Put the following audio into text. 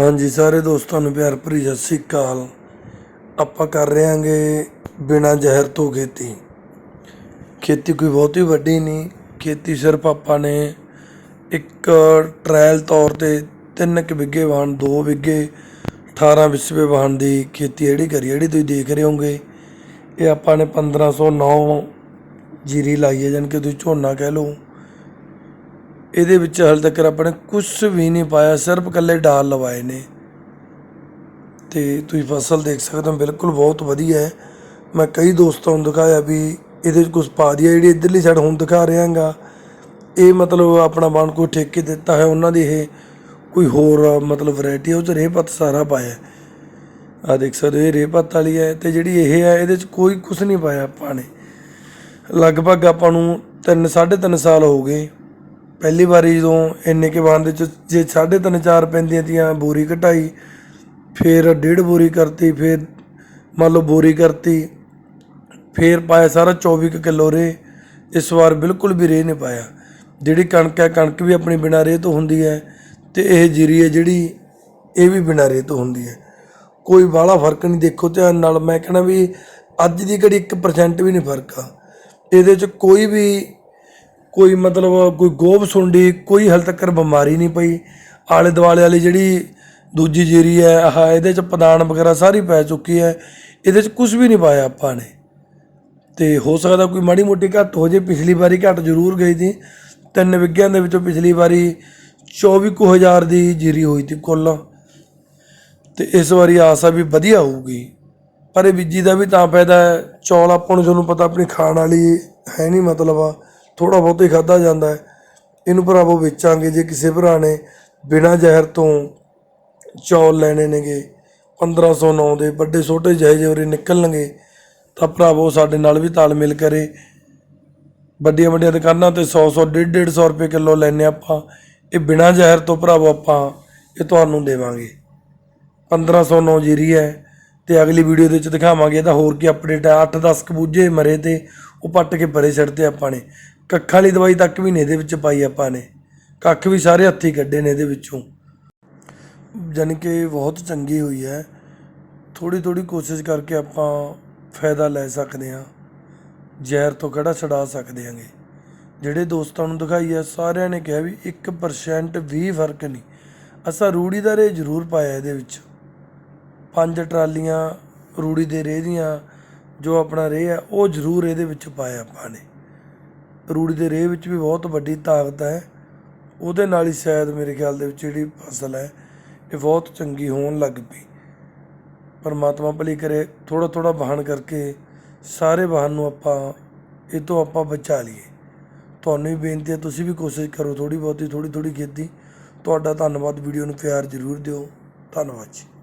ਹਾਂਜੀ ਸਾਰੇ ਦੋਸਤਾਂ ਨੂੰ ਪਿਆਰ ਭਰੀ ਸਤਿ ਸ੍ਰੀ ਅਕਾਲ। ਆਪਾਂ ਕਰ ਰਹੇ ਹਾਂਗੇ ਬਿਨਾ ਜ਼ਹਿਰ ਤੋਂ ਖੇਤੀ। ਖੇਤੀ ਕੋਈ ਬਹੁਤੀ ਵੱਡੀ ਨਹੀਂ, ਖੇਤੀ ਸਿਰਫ ਆਪਾਂ ਨੇ ਇੱਕ ਟ੍ਰਾਇਲ ਤੌਰ ਤੇ ਤਿੰਨ ਕੁ ਵਿੱਗੇ ਵਾਹਣ, ਦੋ ਵਿੱਗੇ 18 ਵਿਸਵੇ ਵਾਹਣ ਦੀ ਖੇਤੀ ਜਿਹੜੀ ਕਰੀ, ਜਿਹੜੀ ਤੁਸੀਂ ਦੇਖ ਰਹੇ ਹੋਗੇ ਇਹ ਆਪਾਂ ਨੇ 1509 ਜੀਰੀ ਲਾਈ ਹੈ, ਜਾਣੀ ਕਿ ਤੁਸੀਂ ਝੋਨਾ ਕਹਿ ਲਓ। ਇਹਦੇ ਵਿੱਚ ਹਾਲੇ ਤੱਕ ਆਪਾਂ ਨੇ ਕੁਝ ਵੀ ਨਹੀਂ ਪਾਇਆ, ਸਿਰਫ ਇਕੱਲੇ ਡਾਲ ਲਵਾਏ ਨੇ। ਤੇ ਤੁਸੀਂ ਫਸਲ ਦੇਖ ਸਕਦੇ ਹੋ, ਬਿਲਕੁਲ ਬਹੁਤ ਵਧੀਆ ਹੈ। ਮੈਂ ਕਈ ਦੋਸਤਾਂ ਨੂੰ ਦਿਖਾਇਆ ਵੀ ਇਹਦੇ ਵਿੱਚ ਕੁਝ ਪਾ ਦਿਆ, ਜਿਹੜੀ ਇਧਰਲੀ ਸਾਈਡ ਹੁਣ ਦਿਖਾ ਰਿਹਾਗਾ ਇਹ ਮਤਲਬ ਆਪਣਾ ਬਾਣ ਕੋਈ ਠੇਕੇ ਦਿੱਤਾ ਹੈ ਉਹਨਾਂ ਦੀ ਇਹ ਕੋਈ ਹੋਰ ਮਤਲਬ ਵੈਰਾਈਟੀ ਹੈ ਉਹ ਚ ਰੇਹ ਪੱਤ ਸਾਰਾ ਪਾਇਆ ਆ ਦੇਖ ਸਕਦੇ ਹੋ, ਇਹ ਰੇਹ ਪੱਤ ਵਾਲੀ ਹੈ ਤੇ ਜਿਹੜੀ ਇਹ ਹੈ, ਇਹਦੇ ਚ ਕੋਈ ਕੁਝ ਨਹੀਂ ਪਾਇਆ ਆਪਾਂ ਨੇ। ਲਗਭਗ ਆਪਾਂ ਨੂੰ 3 3.5 ਸਾਲ ਹੋ ਗਏ। ਪਹਿਲੀ ਵਾਰੀ ਜਦੋਂ ਇੰਨੇ ਕੇ ਬਾਂਦੇ ਚ ਜੇ 3.5 4 ਪੈਂਦੀਆਂ ਤੀਆਂ ਬੋਰੀ ਘਟਾਈ ਫਿਰ ਡੇਢ ਬੋਰੀ ਕਰਤੀ, ਫਿਰ ਮੰਨ ਲਓ ਬੋਰੀ ਕਰਤੀ, ਫਿਰ ਪਾਇਆ ਸਾਰਾ 24 ਕੁ ਕਿਲੋ ਰੇ ਇਸ ਵਾਰ ਬਿਲਕੁਲ ਵੀ ਰੇ ਨਹੀਂ ਪਾਇਆ। ਜਿਹੜੀ ਕਣਕ ਹੈ, ਕਣਕ ਵੀ ਆਪਣੀ ਬਿਨਾਂ ਰੇ ਤੋਂ ਹੁੰਦੀ ਹੈ ਤੇ ਇਹ ਜੀਰੀ ਹੈ ਜਿਹੜੀ ਇਹ ਵੀ ਬਿਨਾਂ ਰੇ ਤੋਂ ਹੁੰਦੀ ਹੈ। ਕੋਈ ਬਾਹਲਾ ਫ਼ਰਕ ਨਹੀਂ ਦੇਖੋ ਧਿਆਨ ਨਾਲ, ਮੈਂ ਕਹਿੰਦਾ ਵੀ ਅੱਜ ਦੀ ਘੜੀ 1% ਵੀ ਨਹੀਂ ਫ਼ਰਕ ਆ। ਇਹਦੇ ਚ ਕੋਈ ਵੀ ਕੋਈ ਮਤਲਬ ਕੋਈ ਗੋਭ ਸੁੰਡੀ, ਕੋਈ ਹਾਲੇ ਤੱਕ ਬਿਮਾਰੀ ਨਹੀਂ ਪਈ। ਆਲੇ ਦੁਆਲੇ ਵਾਲੀ ਜਿਹੜੀ ਦੂਜੀ ਜੀਰੀ ਹੈ, ਆਹ ਇਹਦੇ ਚ ਪਦਾਨ ਵਗੈਰਾ ਸਾਰੀ ਪੈ ਚੁੱਕੀ ਹੈ। ਇਹਦੇ ਚ ਕੁਝ ਵੀ ਨਹੀਂ ਪਾਇਆ ਆਪਾਂ ਨੇ। ਤੇ ਹੋ ਸਕਦਾ ਕੋਈ ਮਾੜੀ ਮੋਟੀ ਘੱਟ ਹੋ ਜੇ, ਪਿਛਲੀ ਵਾਰੀ ਘੱਟ ਜ਼ਰੂਰ ਗਈ ਸੀ। ਤਿੰਨ ਵਿਗਿਆਂ ਦੇ ਵਿੱਚੋਂ ਪਿਛਲੀ ਵਾਰੀ 24 ਕੁ ਹਜ਼ਾਰ ਦੀ ਜੀਰੀ ਹੋਈ ਸੀ ਕੁੱਲ। ਤੇ ਇਸ ਵਾਰੀ ਆਸ ਆ ਵੀ ਵਧੀਆ ਹੋਊਗੀ। ਪਰ ਇਹ ਬੀਜੀ ਦਾ ਵੀ ਤਾਂ ਫਾਇਦਾ ਹੈ। ਚੌਲ ਆਪਾਂ ਨੂੰ ਤੁਹਾਨੂੰ ਪਤਾ ਆਪਣੀ ਖਾਣ ਵਾਲੀ ਹੈ ਨਹੀਂ ਮਤਲਬ। ਆ ਥੋੜਾ ਬਹੁਤ ਹੀ ਖਾਦਾ ਜਾਂਦਾ ਹੈ। ਇਹਨੂੰ ਭਰਾਵੋ ਵੇਚਾਂਗੇ ਜੇ ਕਿਸੇ ਭਰਾ ਨੇ ਬਿਨਾਂ ਜ਼ਹਿਰ ਤੋਂ ਚੌਲ ਲੈਣੇ ਨੇਗੇ 1509 ਦੇ ਵੱਡੇ ਛੋਟੇ ਜਿਹੇ ਜਿਹੇ ਨਿਕਲਣਗੇ, ਤਾਂ ਭਰਾਵੋ ਸਾਡੇ ਨਾਲ ਵੀ ਤਾਲਮੇਲ ਕਰੇ। ਵੱਡੀਆਂ ਵੱਡੀਆਂ ਦੁਕਾਨਾਂ ਤੇ 100 100 150 150 ਰੁਪਏ ਕਿਲੋ ਲੈਨੇ ਆਪਾਂ। ਇਹ ਬਿਨਾਂ ਜ਼ਹਿਰ ਤੋਂ ਭਰਾਵੋ ਆਪਾਂ ਇਹ ਤੁਹਾਨੂੰ ਦੇਵਾਂਗੇ। 1509 ਜੀਰੀ ਹੈ ਤੇ ਅਗਲੀ ਵੀਡੀਓ ਦੇ ਵਿੱਚ ਦਿਖਾਵਾਂਗੇ। ਇਹਦਾ ਹੋਰ ਕੀ ਅਪਡੇਟ ਹੈ? 8-10 ਕਬੂਜੇ ਮਰੇ ਤੇ ਉਹ ਪੱਟ ਕੇ ਪਰੇ ਛੱਡਦੇ ਆਪਾਂ ਨੇ। ਕੱਖਾਂ ਵਾਲੀ ਦਵਾਈ ਤੱਕ ਵੀ ਨਹੀਂ ਇਹਦੇ ਵਿੱਚ ਪਾਈ ਆਪਾਂ ਨੇ। ਕੱਖ ਵੀ ਸਾਰੇ ਹੱਥੀ ਕੱਢੇ ਨੇ ਇਹਦੇ ਵਿੱਚੋਂ। ਜਾਣੀ ਕਿ ਬਹੁਤ ਚੰਗੀ ਹੋਈ ਹੈ। ਥੋੜੀ ਥੋੜੀ ਕੋਸ਼ਿਸ਼ ਕਰਕੇ ਆਪਾਂ ਫਾਇਦਾ ਲੈ ਸਕਦੇ ਹਾਂ। ਜ਼ਹਿਰ ਤੋਂ ਕਿਹੜਾ ਛਡਾ ਸਕਦੇ ਹਾਂਗੇ। ਜਿਹੜੇ ਦੋਸਤਾਂ ਨੂੰ ਦਿਖਾਈ ਹੈ, ਸਾਰਿਆਂ ਨੇ ਕਿਹਾ ਵੀ 1% ਵੀ ਫ਼ਰਕ ਨਹੀਂ ਅਸਾਂ ਰੂੜੀ ਦਾ ਰੇ ਜ਼ਰੂਰ ਪਾਇਆ ਇਹਦੇ ਵਿੱਚ। ਪੰਜ ਟਰਾਲੀਆਂ ਰੂੜੀ ਦੇ ਰੇਹ ਦੀਆਂ, ਜੋ ਆਪਣਾ ਰੇਹ ਹੈ, ਉਹ ਜ਼ਰੂਰ ਇਹਦੇ ਵਿੱਚ ਪਾਇਆ ਆਪਾਂ ਨੇ। ਰੂੜੀ ਦੇ ਰੇਹ ਵਿੱਚ ਵੀ ਬਹੁਤ ਵੱਡੀ ਤਾਕਤ ਹੈ। ਉਹਦੇ ਨਾਲ ਹੀ ਸ਼ਾਇਦ ਮੇਰੇ ਖਿਆਲ ਦੇ ਵਿੱਚ ਜਿਹੜੀ ਫਸਲ ਹੈ, ਇਹ ਬਹੁਤ ਚੰਗੀ ਹੋਣ ਲੱਗ ਪਈ। ਪਰਮਾਤਮਾ ਭਲੀ ਕਰੇ ਥੋੜਾ ਥੋੜਾ ਵਾਹਨ ਕਰਕੇ ਸਾਰੇ ਵਾਹਨ ਨੂੰ ਆਪਾਂ, ਇਹ ਤੋਂ ਆਪਾਂ ਬਚਾ ਲਈਏ। ਤੁਹਾਨੂੰ ਵੀ ਬੇਨਤੀ ਹੈ, ਤੁਸੀਂ ਵੀ ਕੋਸ਼ਿਸ਼ ਕਰੋ ਥੋੜੀ ਬਹੁਤੀ ਥੋੜੀ ਥੋੜੀ ਖੇਤੀ। ਤੁਹਾਡਾ ਧੰਨਵਾਦ, ਵੀਡੀਓ ਨੂੰ ਪਿਆਰ ਜ਼ਰੂਰ ਦਿਓ। ਧੰਨਵਾਦ ਜੀ।